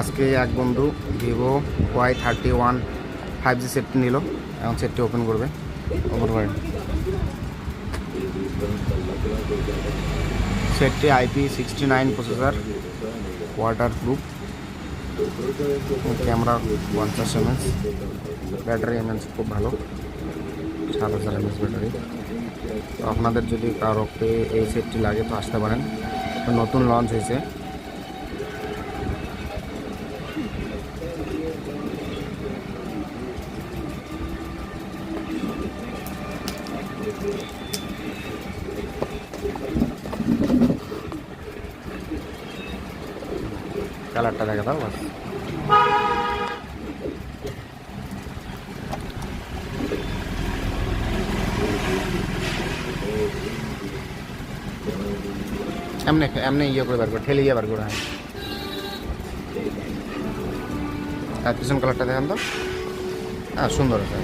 আজকে এক বন্ধু Vivo Y thirty one five G সেটটি নিল, এখন সেটটি ওপেন করবে। ওপেন করেন সেটটি IP sixty nine processor waterproof camera পঞ্চাশ এমএস ব্যাটারি এমএস খুব ভালো, সাত হাজার এমএস ব্যাটারি তো আপনাদের যদি কারোকে এই সেটটি লাগে তো আসতে পারেন। নতুন লঞ্চ হয়েছে। কালারটা দেখা দাও বাস। এমনি এমনি ইয়ে করে বার করে, ঠেলে ইয়ে বার করে হ্যাঁ। আর পিছন কালারটা দেখেন তো। হ্যাঁ সুন্দর আছে।